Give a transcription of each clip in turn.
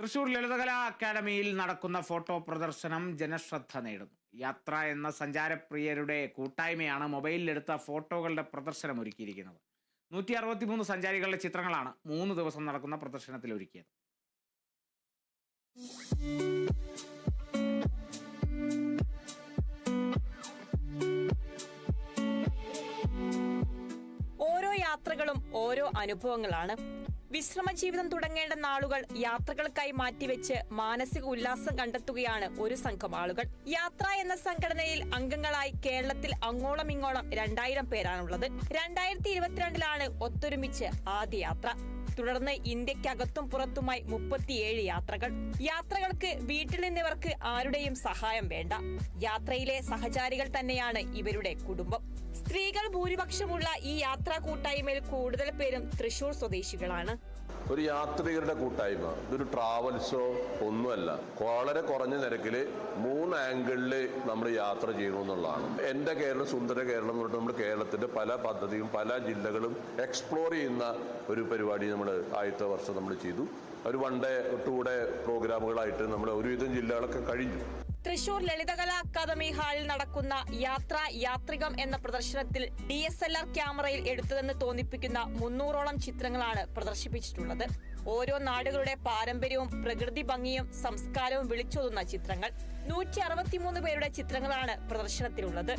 തൃശൂർ ലളിതകലാ അക്കാദമിയിൽ നടക്കുന്ന ഫോട്ടോ പ്രദർശനം ജനശ്രദ്ധ നേടുന്നു. യാത്ര എന്ന സഞ്ചാരപ്രിയരുടെ കൂട്ടായ്മയാണ് മൊബൈലിലെടുത്ത ഫോട്ടോകളുടെ പ്രദർശനം ഒരുക്കിയിരിക്കുന്നത്. നൂറ്റി അറുപത്തിമൂന്ന് സഞ്ചാരികളുടെ ചിത്രങ്ങളാണ് മൂന്ന് ദിവസം നടക്കുന്ന പ്രദർശനത്തിൽ ഒരുക്കിയത്. ഓരോ യാത്രകളും ഓരോ അനുഭവങ്ങളാണ് വിശ്രമ ജീവിതം തുടങ്ങേണ്ട നാളുകൾ യാത്രകൾക്കായി മാറ്റിവെച്ച് മാനസിക ഉല്ലാസം കണ്ടെത്തുകയാണ് ഒരു സംഘം ആളുകൾ. യാത്ര എന്ന സംഘടനയിൽ അംഗങ്ങളായി കേരളത്തിൽ അങ്ങോളം ഇങ്ങോളം രണ്ടായിരം പേരാണുള്ളത്. രണ്ടായിരത്തി ഇരുപത്തിരണ്ടിലാണ് ഒത്തൊരുമിച്ച് ആദ്യ യാത്ര. തുടർന്ന് ഇന്ത്യക്കകത്തും പുറത്തുമായി മുപ്പത്തിയേഴ് യാത്രകൾ. യാത്രകൾക്ക് വീട്ടിൽ നിന്നിവർക്ക് ആരുടെയും സഹായം വേണ്ട. യാത്രയിലെ സഹചാരികൾ തന്നെയാണ് ഇവരുടെ കുടുംബം. സ്ത്രീകൾ ഭൂരിപക്ഷമുള്ള ഈ യാത്രാ കൂട്ടായ്മയിൽ കൂടുതൽ പേരും തൃശൂർ സ്വദേശികളാണ്. ഒരു യാത്രികരുടെ കൂട്ടായ്മ. ഇതൊരു ട്രാവൽസോ ഒന്നുമല്ല. വളരെ കുറഞ്ഞ നിരക്കിൽ മൂന്ന് ആംഗിളിൽ നമ്മൾ യാത്ര ചെയ്യണമെന്നുള്ളതാണ് എന്റെ കേരളം സുന്ദര കേരളം എന്ന് പറഞ്ഞിട്ട് നമ്മൾ കേരളത്തിന്റെ പല പദ്ധതിയും പല ജില്ലകളും എക്സ്പ്ലോർ ചെയ്യുന്ന ഒരു പരിപാടി നമ്മൾ ആദ്യത്തെ വർഷം നമ്മൾ ചെയ്തു. ഒരു വൺ ഡേ ടു ഡേ പ്രോഗ്രാമുകളായിട്ട് നമ്മൾ ഒരുവിധം ജില്ലകളൊക്കെ കഴിഞ്ഞു. തൃശൂർ ലളിതകലാ അക്കാദമി ഹാളിൽ നടക്കുന്ന യാത്ര യാത്രികം എന്ന പ്രദർശനത്തിൽ ഡി എസ് എൽ ആർ ക്യാമറയിൽ എടുത്തതെന്ന് തോന്നിപ്പിക്കുന്ന മുന്നൂറോളം ചിത്രങ്ങളാണ് പ്രദർശിപ്പിച്ചിട്ടുള്ളത്. ഓരോ നാടുകളുടെ പാരമ്പര്യവും പ്രകൃതി ഭംഗിയും സംസ്കാരവും വിളിച്ചോതുന്ന ചിത്രങ്ങൾ. നൂറ്റി അറുപത്തിമൂന്ന് പേരുടെ ചിത്രങ്ങളാണ് പ്രദർശനത്തിലുള്ളത്.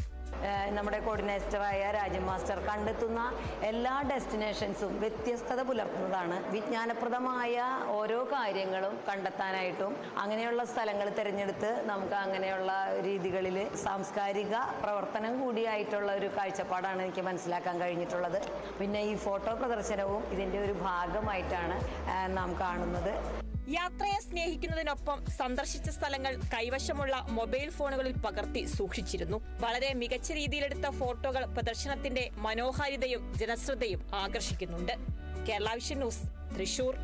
നമ്മുടെ കോർഡിനേറ്ററായ രാജൻ മാസ്റ്റർ കണ്ടെത്തുന്ന എല്ലാ ഡെസ്റ്റിനേഷൻസും വ്യത്യസ്തത പുലർത്തുന്നതാണ്. വിജ്ഞാനപ്രദമായ ഓരോ കാര്യങ്ങളും കണ്ടെത്താനായിട്ടും അങ്ങനെയുള്ള സ്ഥലങ്ങൾ തിരഞ്ഞെടുത്ത് നമുക്ക് അങ്ങനെയുള്ള രീതികളിൽ സാംസ്കാരിക പ്രവർത്തനം കൂടിയായിട്ടുള്ള ഒരു കാഴ്ചപ്പാടാണ് എനിക്ക് മനസ്സിലാക്കാൻ കഴിഞ്ഞിട്ടുള്ളത്. പിന്നെ ഈ ഫോട്ടോ പ്രദർശനവും ഇതിന്റെ ഒരു ഭാഗമായിട്ടാണ് നാം കാണുന്നത്. യാത്രയെ സ്നേഹിക്കുന്നതിനൊപ്പം സന്ദർശിച്ച സ്ഥലങ്ങൾ കൈവശമുള്ള മൊബൈൽ ഫോണുകളിൽ പകർത്തി സൂക്ഷിച്ചിരുന്നു. വളരെ മികച്ച രീതിയിലെടുത്ത ഫോട്ടോകൾ പ്രദർശനത്തിന്റെ മനോഹാരിതയും ജനശ്രദ്ധയും ആകർഷിക്കുന്നുണ്ട്. Kerala vision news Thrissur.